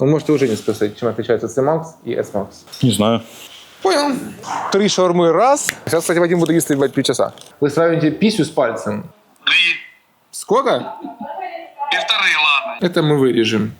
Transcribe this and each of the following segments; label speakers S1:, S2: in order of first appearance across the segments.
S1: Вы можете уже не спросить, чем отличается C-Max и S-Max.
S2: Не знаю.
S1: Понял. Три шаурмы раз. Сейчас, кстати, Вадим будет есть ебать часа. Вы сравните писю с пальцем.
S3: Три.
S1: Сколько?
S3: Полторы, ладно.
S1: Это мы вырежем.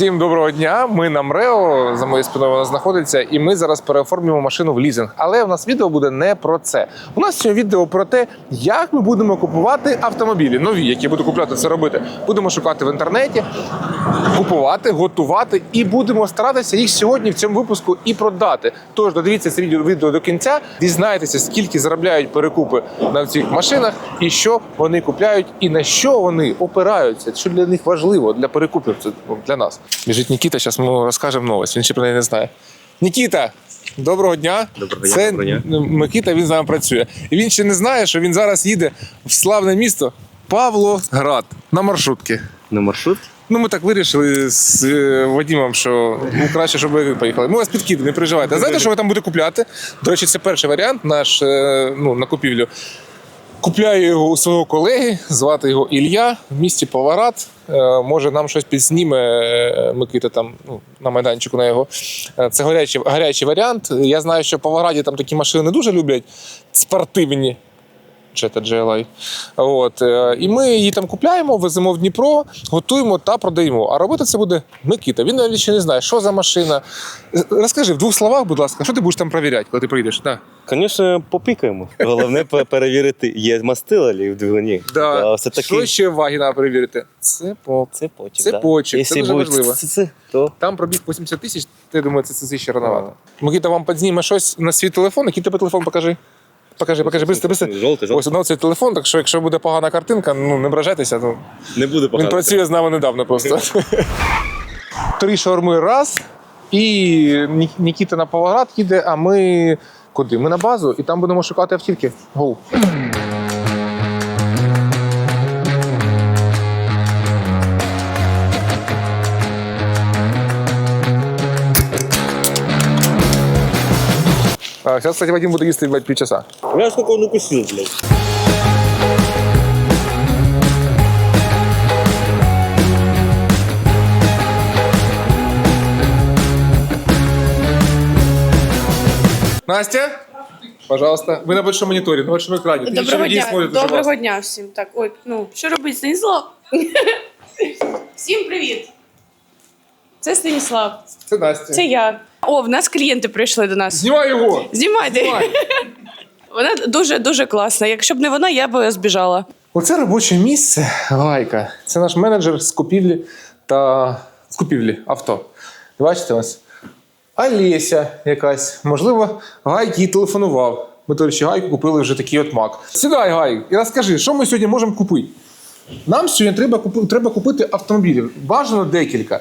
S1: Всім доброго дня. Ми на МРЕО, за моєю спиною вона знаходиться, і ми зараз переоформлюємо машину в лізинг. Але у нас відео буде не про це. У нас сьогодні відео про те, як ми будемо купувати автомобілі нові, які буду купляти це робити. Будемо шукати в інтернеті, купувати, готувати і будемо старатися їх сьогодні в цьому випуску і продати. Тож додивіться це відео, до кінця, дізнаєтеся, скільки заробляють перекупи на цих машинах, і що вони купляють, і на що вони опираються. Що для них важливо для перекупів. Це ну, для нас. Біжить Нікіта. Зараз ми йому розкажемо новость. Він ще про неї не знає. Нікіта. Доброго дня.
S4: Доброго дня,
S1: Це
S4: доброго дня.
S1: Микита, він з нами працює. І він ще не знає, що він зараз їде в славне місто Павлоград на маршрутки.
S4: На маршрут?
S1: Ну, ми так вирішили з е, Вадимом, що ну, краще, щоб ви поїхали. Ми вас підкидемо, не переживайте. А знаєте, що ви там будете купляти? До речі, це перший варіант наш е, ну, на купівлю. Купляю його у свого колеги, звати його Ілья в місті Паварат. Е, Може, нам щось підсніме е, Микита там ну, на майданчику на його. Е, Це гарячий, гарячий варіант. Я знаю, що в Павараді там такі машини дуже люблять, спортивні. Jetta GLI. От. е, І ми її там купляємо, веземо в Дніпро, готуємо та продаємо. А робити це буде Микита. Він навіть ще не знає, що за машина. Розкажи в двох словах, будь ласка, що ти будеш там перевіряти, коли ти приїдеш? Да.
S4: Звісно, попікаємо. Головне перевірити, є мастила ли в двигуні.
S1: Да.
S4: все таки
S1: Що ще ваги треба перевірити? Це по.
S4: це почек.
S1: Це
S4: да.
S1: це дуже важливо.
S4: ц-ц-ц, то
S1: Там пробіг 80 тисяч, ти думаю, це, це ще рановато. Микита вам підзніме щось на свій телефон, який тебе телефон покажи. Покажи, покажи, быстро, быстро.
S4: Жовтий, жовтий.
S1: Ось у цей телефон, так що якщо буде погана картинка, ну не ображайтеся. Ну,
S4: не буде
S1: Він працює з нами недавно просто. Три шаурми раз. І Нікіта на Павлоград їде, а ми куди? Ми на базу і там будемо шукати автівки. Гоу. А, Сейчас, кстати, Вадим буде їсти блядь, півчаса.
S4: Я сколько он укусил, блядь.
S1: Настя, пожалуйста. Ви на большом моніторі, на большому екрані. Тисяча
S5: Доброго
S1: людей
S5: дня,
S1: смотрять дуже
S5: доброго
S1: вас.
S5: дня всім. Так, ой, ну що робить Станіслав? всім привіт. Це Станіслав,
S1: Це Настя.
S5: це я. О, в нас клієнти прийшли до нас.
S1: Знімай його!
S5: Знімайте.
S1: Знімай.
S5: Вона дуже дуже класна. Якщо б не вона, я б збіжала.
S1: Оце робоче місце Гайка. Це наш менеджер з купівлі та з купівлі авто. Бачите ось. Олеся якась. Можливо, Гайк їй телефонував. Ми, до речі, Гайку купили вже такий от мак. Сідай, Гайк, і розкажи, що ми сьогодні можемо купити. Нам сьогодні треба, купи- треба купити автомобілів. Бажано декілька.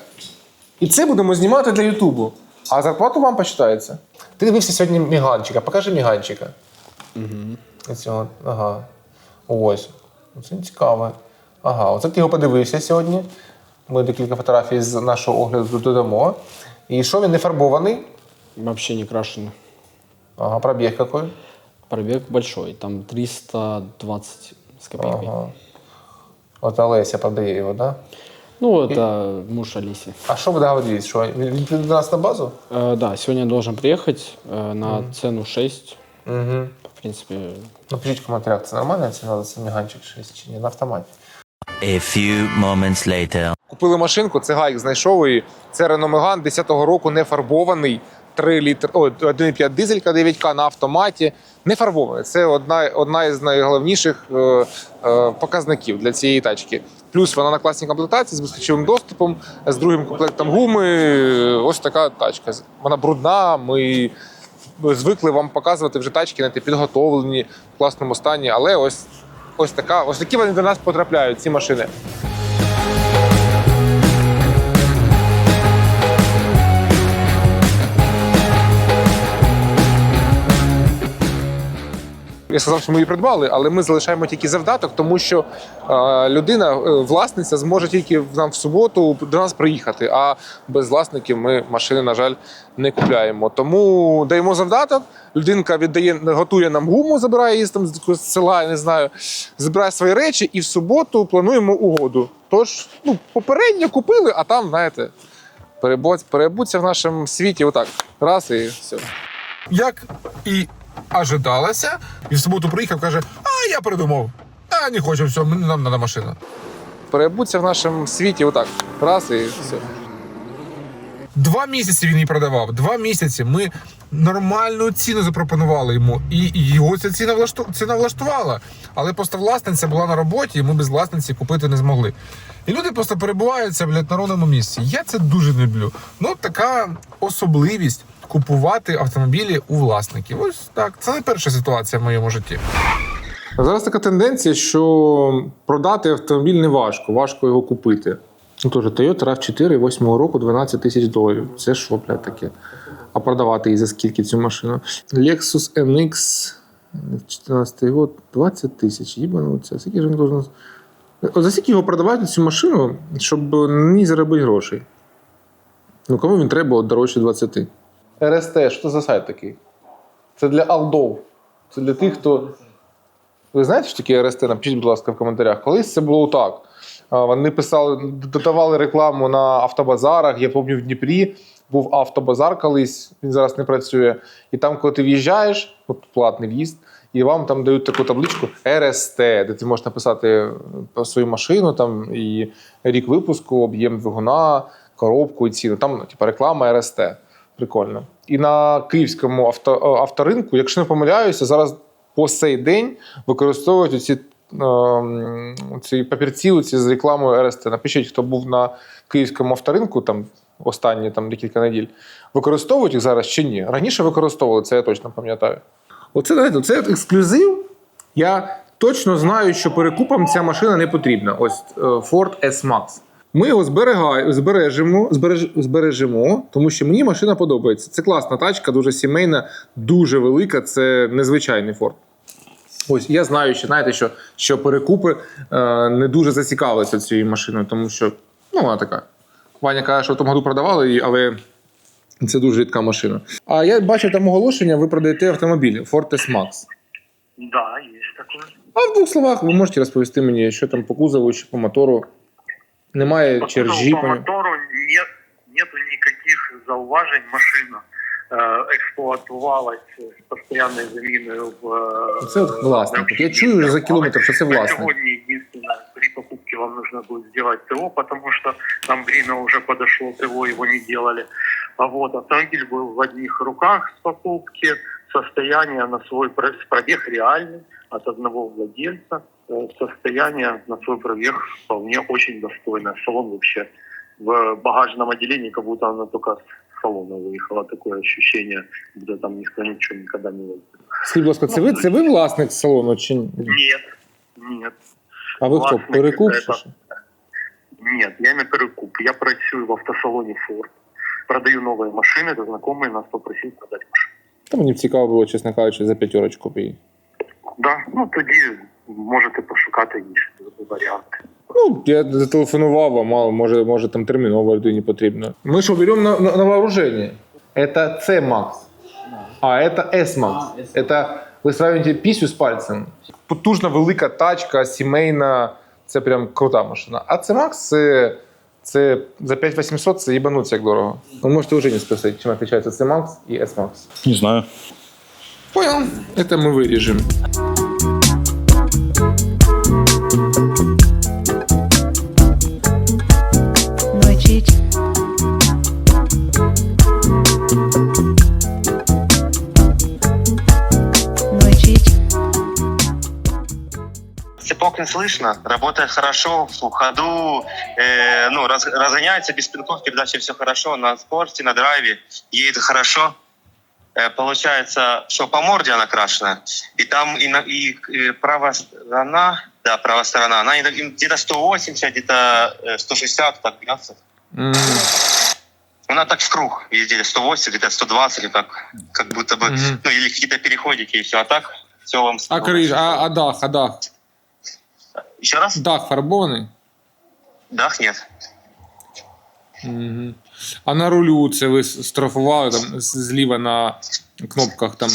S1: І це будемо знімати для Ютубу. А зарплату вам почитається. Ти дивився сьогодні Міганчика. Покажи Міганчика. Угу. Цього, ага. Ось. Це цікаво. Ага, оце ти його подивився сьогодні. Ми декілька фотографій з нашого огляду додамо. І що він не фарбований?
S6: Вообще не крашеный.
S1: Ага, пробіг який.
S6: Пробег большой, там 320 с копейкой.
S1: Ага. От Олеся продає його, так? Да?
S6: Ну, это муж Алиси.
S1: А що ви договорились? Що він він піде до нас на базу?
S6: Э, да, сегодня должен приехать э, на цену 6.
S1: Угу.
S6: В принципе,
S1: Напишіть в коментарях, це нормальна ціна за цей міганчик 6 чи ні на автоматі.
S7: A few moments later.
S1: Купили машинку, це гайк знайшов її. Це Renault Megane 10-го року не фарбований. 3 літр, о, 1,5 дизелька 9К на автоматі. Не фарбований. Це одна, одна із найголовніших е, е, показників для цієї тачки. Плюс вона на класній комплектації з безключовим доступом, з другим комплектом гуми. Ось така тачка. Вона брудна. Ми звикли вам показувати вже тачки, знаєте, підготовлені в класному стані. Але ось, ось така, ось такі вони до нас потрапляють, ці машини. Я сказав, що ми її придбали, але ми залишаємо тільки завдаток, тому що людина, е, власниця, зможе тільки нам в суботу до нас приїхати. А без власників ми машини, на жаль, не купляємо. Тому даємо завдаток. Людинка віддає, готує нам гуму, забирає її там з села, я не знаю, забирає свої речі, і в суботу плануємо угоду. Тож, ну, попередньо купили, а там, знаєте, перебуться в нашому світі отак. Раз і все. Як і ожидалося, і в суботу приїхав, каже: А я передумав. А не хочу, все, нам треба машина. Перебуться в нашому світі отак. Раз і все. Два місяці він її продавав. Два місяці ми нормальну ціну запропонували йому, і і його ця ціна влашту... ціна влаштувала. Але просто власниця була на роботі, і ми без власниці купити не змогли. І люди просто перебуваються блядь, на ровному місці. Я це дуже не люблю. Ну, така особливість купувати автомобілі у власників. Ось так. Це не перша ситуація в моєму житті. Зараз така тенденція, що продати автомобіль не важко, важко його купити. Ну, теж Toyota RAV4 8 року 12 тисяч доларів. Це що, блядь, таке? А продавати її за скільки цю машину? Lexus NX 14 год 20 тисяч. Їбануться. Скільки ж він должен... За скільки його продавати цю машину, щоб ній заробити грошей? Ну, кому він треба от дорожче 20? РСТ, що це за сайт такий? Це для алдов. Це для тих, хто. Ви знаєте, що таке РСТ? Напишіть, будь ласка, в коментарях. Колись це було так. Вони писали, додавали рекламу на автобазарах. Я пам'ятаю, в Дніпрі був автобазар колись, він зараз не працює. І там, коли ти в'їжджаєш, от платний в'їзд, і вам там дають таку табличку РСТ, де ти можеш написати про свою машину, там і рік випуску, об'єм двигуна, коробку і ціну. Там, типу, реклама РСТ. Прикольно. І на київському авто, е, авторинку, якщо не помиляюся, зараз по сей день використовують ці, ем, ці папірці ці з рекламою РСТ. Напишіть, хто був на київському авторинку там останні там, декілька неділь. Використовують їх зараз чи ні? Раніше використовували, це я точно пам'ятаю. Оце, знаєте, це ексклюзив. Я точно знаю, що перекупам ця машина не потрібна. Ось е, Ford S-Max. Ми його зберегай- збережемо, збереж, збережемо, тому що мені машина подобається. Це класна тачка, дуже сімейна, дуже велика. Це незвичайний Ford. Ось я знаю, що знаєте, що, що перекупи е, не дуже зацікавилися цією машиною, тому що ну, вона така. Ваня каже, що в тому году продавали її, але це дуже рідка машина. А я бачу там оголошення, ви продаєте автомобіль Ford S-Max.
S3: Да, есть такое.
S1: А в двох словах ви можете розповісти мені, що там по кузову чи по мотору. Немає чержі.
S3: по мотору нет, нету никаких зауважень. Машина э, эксплуатувалась с постоянной заменой в... э,
S1: Це от власник. Я чую вже за кілометр, що це
S3: На
S1: власник.
S3: сегодня единственное, при покупке вам нужно будет сделать ТО, потому что там время уже подошло, ТО его не делали. А вот автомобиль был в одних руках с покупки, состояние на свой про- пробег реальный от одного владельца, Э, состояние на свой пробег вполне очень достойное. Салон вообще в багажном отделении, как будто она только с салона выехала. Такое ощущение, будто там никто ничего никогда не возил.
S1: Скажіть, будь ласка, це ви, це ви власник салону чи ні?
S3: Нет, нет.
S1: А ви хто?
S3: Власник
S1: Перекуп?
S3: це-
S1: чи що?
S3: Нет, я не перекуп. Я працюю в автосалоне Ford. Продаю новые машины, это знакомый нас попросил продать машину.
S1: Та мені б цікаво було, чесно кажучи, за п'ятерочку б її.
S3: Да, ну тоді можете пошукати інші варіанти.
S1: Ну, я зателефонував, а мало, може, може там терміново людині потрібно. Ми що, беремо на, на, на вооружение? Это C-Max. А, это S-Max. Это ви сравните пісню з пальцем. Потужна велика тачка, сімейна, це прям крута машина. А C-Max це, це за 5800 це їбануться як дорого. Ви можете вже не спросити, чим відрізняється C-Max і S-Max.
S4: Не знаю.
S1: Понял. Это мы вырежем.
S8: Не слышно, работает хорошо, в ходу, э, ну, раз- разгоняется без пинков, передачи все хорошо, на скорости, на драйве, едет хорошо. Э, получается, что по морде она крашена, и там и, на- и, э, правая сторона, да, правая сторона, она где- где-то 180, где-то э, 160, так бьется.
S1: М,
S8: Она так в круг везде, 180, где-то 120, или как, как будто бы,
S1: Мгм.
S8: ну, или какие-то переходики, и все. А так целом.
S1: А криш, а, а дах, а дах.
S8: Еще раз?
S1: Дах фарбований?
S8: Дах нет.
S1: Угу. А на рулю це ви строфували там зліва на кнопках там.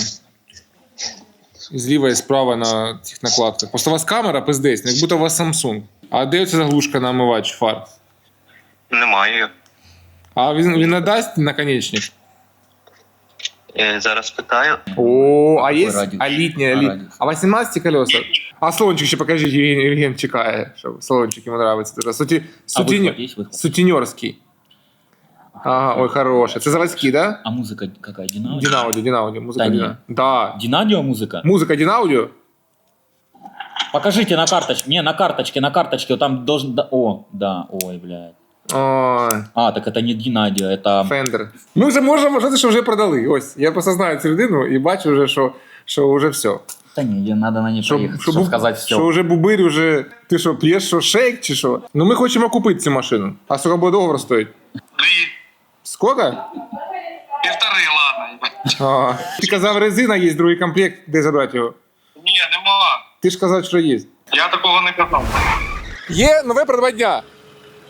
S1: Зліва і справа на цих накладках. Просто у вас камера пиздець, як будто у вас Samsung. А де ця заглушка на омивач фар?
S8: Немає.
S1: А він, він надасть наконечник?
S8: Е, зараз питаю.
S1: О, а є
S9: радіус?
S1: а літні,
S9: А
S1: літ...
S9: радіус?
S1: А 18 колеса? А салончик ще покажіть, Євген, Євген чекає, що салончик йому подобається. дуже. Суті...
S9: А
S1: Сутіньо...
S9: выхлоп есть выхлоп?
S1: Сутіньорський. Ага, ой, хороший. Це заводський, да?
S9: А музыка какая? Динаудио?
S1: Дінаудіо, Дінаудіо, музика
S9: Та ні.
S1: Діна. Да.
S9: Динаудио музыка?
S1: Музика Дінаудіо?
S9: Покажите на карточке. Не, на карточке, на карточке. Вот Там должен... да- О, да, ой, блядь.
S1: Ой,
S9: А, так это не Динаудио, это...
S1: Фендер. Ми вже можемо вважати, що вже продали. Ось, я просто знаю цю людину і бачу вже, що, що вже все.
S9: Да не, надо на ней
S1: Що,
S9: проехать,
S1: що,
S9: чтобы
S1: бу-
S9: сказать все.
S1: що вже бубир, уже... Ти що, п'єш, що шейк чи що? Ну ми хочемо купити цю машину. А скільки буде договор стоїть?
S3: Дві,
S1: Скільки?
S3: півтори, ладно.
S1: А, ти казав, резина є, другий комплект, де забрати його.
S3: Ні, нема.
S1: Ти ж казав, що є.
S3: Я такого не казав.
S1: Є нове придбання.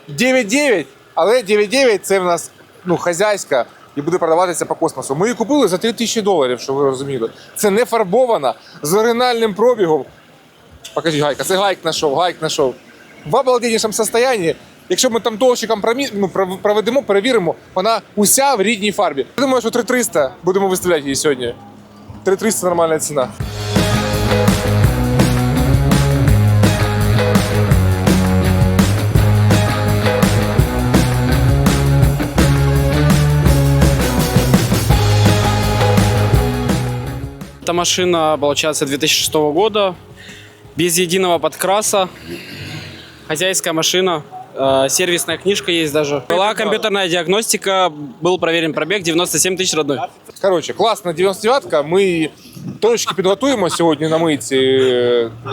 S1: 9.9, але 9.9 це в нас ну, хазяйська і буде продаватися по космосу. Ми її купили за 3 тисячі доларів, щоб ви розуміли. Це не фарбована з оригінальним пробігом. Покажіть гайка, це гайк знайшов, гайк знайшов. В обалденнішому стані. Якщо ми там довший ну, проведемо, перевіримо, вона уся в рідній фарбі. Я думаю, що 3300 будемо виставляти її сьогодні. 3300 нормальна ціна.
S6: Эта машина, получается, 2006 года, без единого подкраса, хозяйская машина, э, сервисная книжка есть даже. Была компьютерная диагностика, был проверен пробег 97 тысяч родной.
S1: Коротше, класна 99-ка. Ми її трошки підготуємо сьогодні на мийці.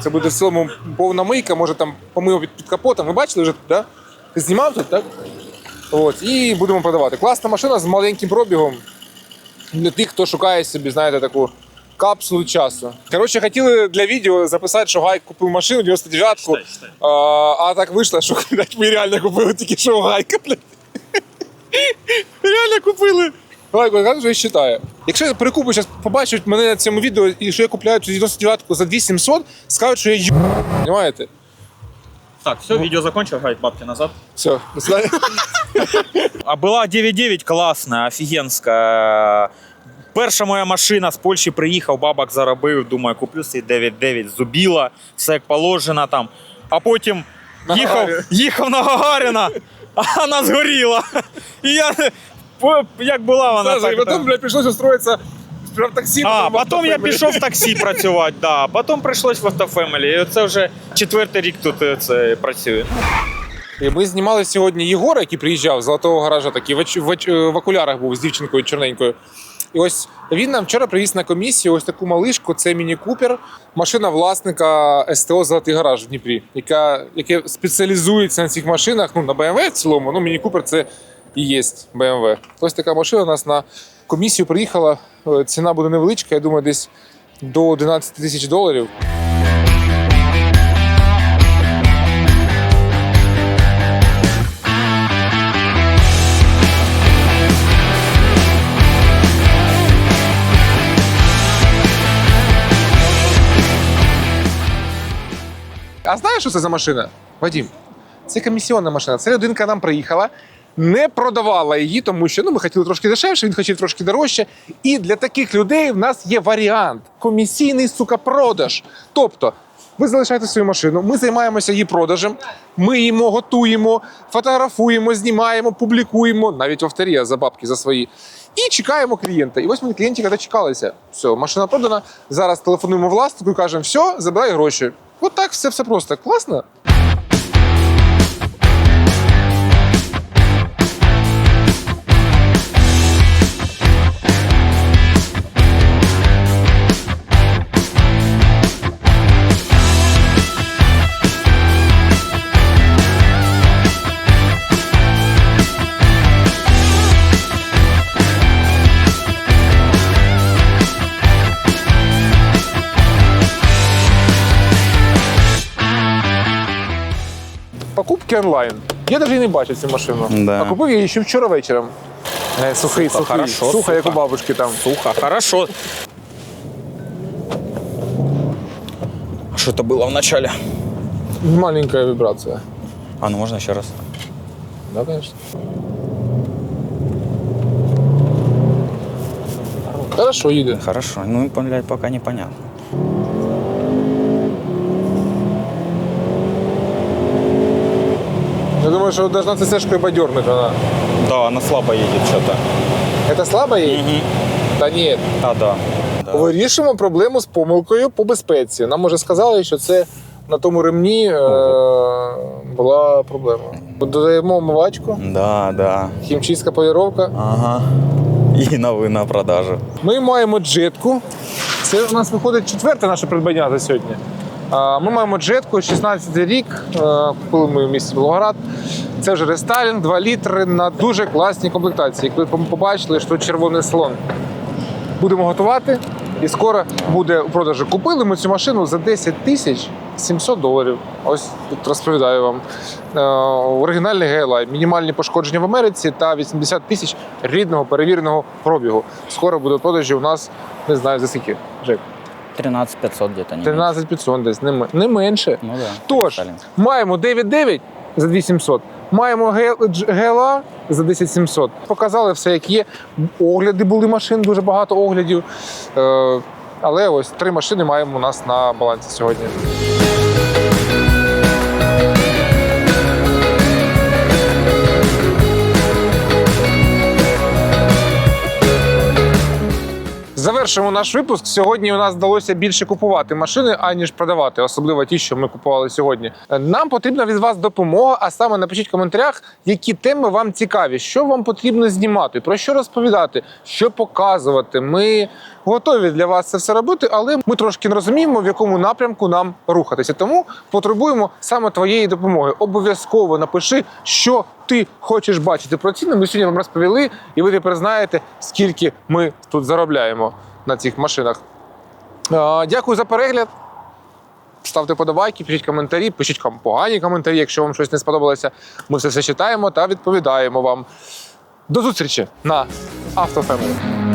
S1: Це буде в цілому повна мийка, може там помиємо під, під капотом. Ви бачили вже тут, да? Ти знімав тут, так? От, і будемо продавати. Класна машина з маленьким пробігом. Для тих, хто шукає собі, знаєте, таку капсулу часу. Коротше, хотіли для відео записати, що Гайк купив машину 99-ку. А, а так вийшло, що блядь, ми реально купили тільки що у Гайка, блядь. Реально купили. Гайко, я вже вважаю. Якщо перекупи зараз побачать мене на цьому відео, і що я купляю цю 99-ку за 2700, скажуть, що я їб... Понимаєте?
S10: Так, все, видео закончил, гайд бабки назад.
S1: Все, до свидання.
S10: А була 9.9 класна, офігенська. Перша моя машина з Польщі приїхав, бабок заробив, думаю, куплю собі 9.9, зубіла, все як положено там. А потім їхав, їхав на Гагаріна, а вона згоріла. І я, як була вона
S1: і
S10: так.
S1: потім, блядь, прийшлося устроїтися в таксі.
S10: А,
S1: потім
S10: я пішов в таксі працювати, да. потім прийшлось в автофемелі. І це вже четвертий рік тут е, це працює.
S1: І Ми знімали сьогодні Єгора, який приїжджав з золотого гаража, такий в, в, в окулярах був з дівчинкою чорненькою. І ось він нам вчора привіз на комісію ось таку малишку. Це Міні Купер, машина власника СТО Золотий гараж в Дніпрі, яка яке спеціалізується на цих машинах. Ну на BMW в цілому. Ну Міні Купер це і є BMW. Ось така машина у нас на комісію приїхала. Е, Ціна буде невеличка, я думаю, десь до 11 тисяч доларів. А знаєш, що це за машина? Вадім, це комісіонна машина. Це людинка нам приїхала, не продавала її, тому що ну, ми хотіли трошки дешевше, він хотів трошки дорожче. І для таких людей в нас є варіант комісійний сука продаж. Тобто. Ви залишаєте свою машину, ми займаємося її продажем, ми її готуємо, фотографуємо, знімаємо, публікуємо, навіть в авторія за бабки за свої. І чекаємо клієнта. І ось ми клієнтів дочекалися. Все, машина продана. Зараз телефонуємо власнику і кажемо, все, забирай гроші. От так все, все просто. Класно. покупки онлайн. Я навіть і не бачив цю машину.
S10: Да.
S1: А купив я її ще вчора вечором. Е, сухий,
S10: Сухо,
S1: сухий.
S10: хорошо,
S1: Сухо, як у
S10: сухо.
S1: бабушки там.
S10: Сухо, хорошо. А что это было в начале?
S1: Маленькая вибрація.
S10: А, ну можно еще раз.
S1: Да, конечно. Хорошо, їде.
S10: Хорошо. Ну, блядь, пока непонятно.
S1: Я думаю, что должна ЦЦшкой подернуть она.
S10: Да, она слабо едет что-то.
S1: Это слабо їй? Та ні.
S10: А, да.
S1: Вирішимо проблему з помилкою по безпеці. Нам уже сказали, що це на тому ремні е- була проблема. Додаємо омивачку,
S10: Да, да.
S1: хімчистка поліровка.
S10: Ага. І нови на продажу.
S1: Ми маємо джетку. Це у нас виходить четверте наше придбання за сьогодні. Ми маємо джетку, 16 рік. е, Купили ми в місті Волгоград. Це вже рестайлінг, 2 літри на дуже класній комплектації. Ви побачили, що червоний салон. Будемо готувати. І скоро буде у продажу. Купили ми цю машину за 10 тисяч 700 доларів. Ось тут розповідаю вам. Е, оригінальний GLI, мінімальні пошкодження в Америці та 80 тисяч рідного перевіреного пробігу. Скоро буде у продажі у нас, не знаю за скільки. Жек,
S9: 13 500 где-то. не
S1: 13 500 десь, не, не менше.
S9: Ну да.
S1: Тож,
S9: Сталин.
S1: маємо 9.9 за 2700, маємо Г- Дж- GLA за 10700. Показали все, як є. Огляди були машин, дуже багато оглядів. Е, але ось три машини маємо у нас на балансі сьогодні. Завершимо наш випуск. Сьогодні у нас вдалося більше купувати машини, аніж продавати, особливо ті, що ми купували сьогодні. Нам потрібна від вас допомога, а саме напишіть в коментарях, які теми вам цікаві, що вам потрібно знімати, про що розповідати, що показувати. Ми готові для вас це все робити, але ми трошки не розуміємо, в якому напрямку нам рухатися. Тому потребуємо саме твоєї допомоги. Обов'язково напиши, що ти хочеш бачити. Про ціни ми сьогодні вам розповіли, і ви тепер знаєте, скільки ми тут заробляємо на цих машинах. Дякую за перегляд. Ставте подобайки, пишіть коментарі, пишіть погані коментарі, якщо вам щось не сподобалося. Ми все це читаємо та відповідаємо вам. До зустрічі на Автофемелі.